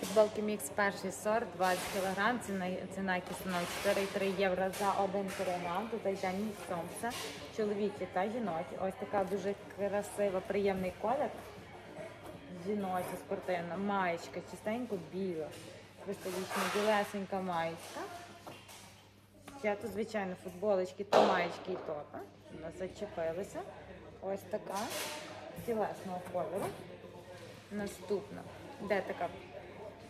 Футболки мікс перший сорт, 20 кг, ціна, ціна які становить 4,3 євро за 1 кг. Тут йде мікс Томпса, чоловічі та жіночі. Ось така дуже красива, приємний колір. Жіноча спортивна, маєчка, чистенько біла, кристалічна, білесенька маєчка. Ще тут, звичайно, футболочки та маєчки і топи. Зачепилися. Ось така тілесного кольору. Наступна. Де така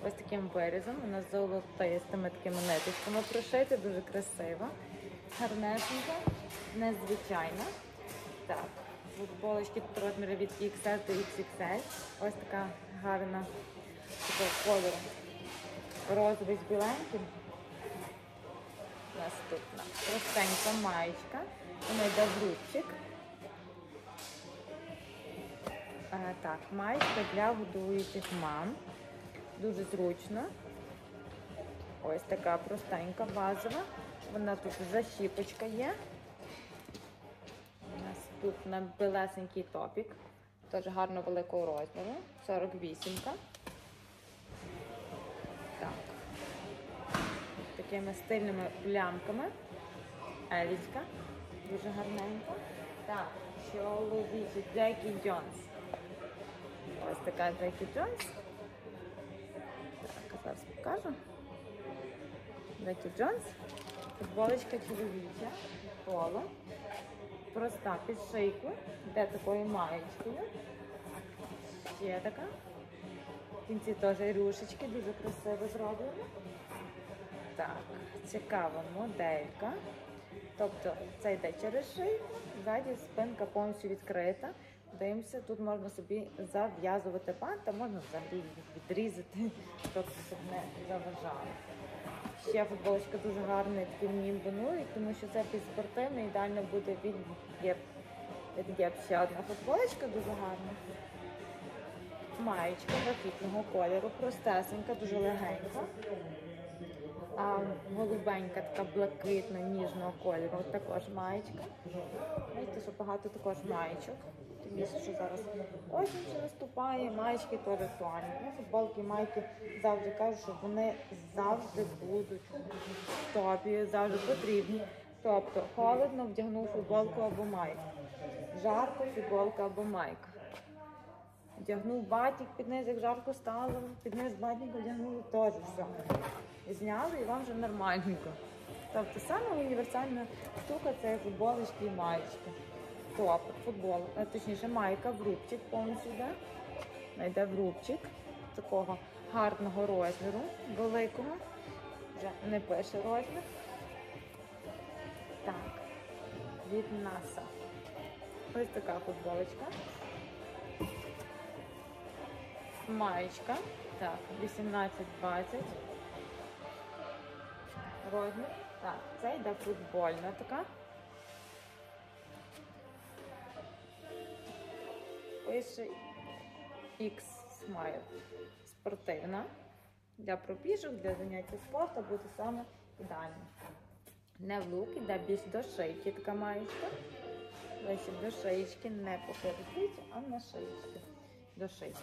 ось таким вирізом. Вона з золотистими такими ниточками прошита, дуже красива, гарнесенька, незвичайна. Так, футболочки тут розміри від XS до XXL. Ось така гарна такого кольору. Розовий з біленьким. Наступна простенька маєчка. Вона йде в рубчик. Е, Так, маєчка для годуючих мам. Дуже зручно. Ось така простенька, базова. Вона тут защіпочка є. Наступна білесенький топік. Теж гарно великого розміру. 48. Так. Такими стильними плямками. Елічка. Дуже гарненька. Так, чоловічий Джекі Джонс. Ось така Джекі Джонс. Зараз покажу. Джекі Джонс. Футболочка чоловіча. Поло. Проста під шийку. Де такою маєчкою. Ще така. В кінці теж рюшечки, дуже красиво зроблено. Так, цікава моделька. Тобто це йде через шийку, ззаді спинка повністю відкрита. Дивимося, тут можна собі зав'язувати бант, а можна взагалі відрізати, щоб не заважало. Ще футболочка дуже гарна, такі мені імпонують, тому що це під спортивний, ідеально буде від геп. Від геп ще одна футболочка дуже гарна. Маєчка графітного кольору, простесенька, дуже легенька. А голубенька, така блакитна, ніжного кольору, також маєчка. Бачите, що багато також маєчок. Більше, що зараз осінь ще наступає, маєчки теж актуальні. Ну, футболки, майки завжди кажуть, що вони завжди будуть в топі, завжди потрібні. Тобто холодно вдягнув футболку або майку. Жарко футболка або майка. Вдягнув батік під низ, як жарко стало, під низ батіка вдягнули теж все. Зняли і вам вже нормальненько. Тобто саме універсальна штука це футболочки і маєчки. Топ, футбол, е, точніше майка в рубчик повністю йде. Вона Йде в рубчик такого гарного розміру, великого. Вже не пише розмір. Так, від НАСА. Ось така футболочка. Маєчка. Так, 18-20. Розмір. Так, це йде футбольна така. Пише X Smile. Спортивна. Для пробіжок, для заняття спорту буде саме ідеально. Не в лук, іде більш до шийки така маєчка. Лише до шиєчки, не по передпліччю, а на шиєчки. До шийки.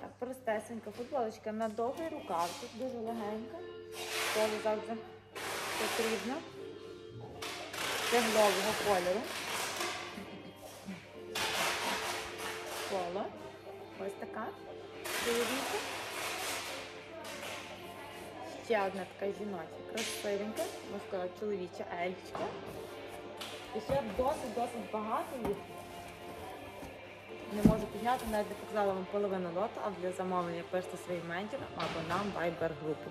Так, простесенька футболочка на довгий рукав, тут дуже легенька. Теж завжди потрібно. Теглового кольору. Поло. Ось така. Чоловіча. Ще одна така жіноча, красивенька, можна сказати, чоловіча ельчка. І ще досить-досить багато їх. Не можу підняти, навіть не показала вам половину лоту, а для замовлення пишете своїм менеджерам або нам Viber групу.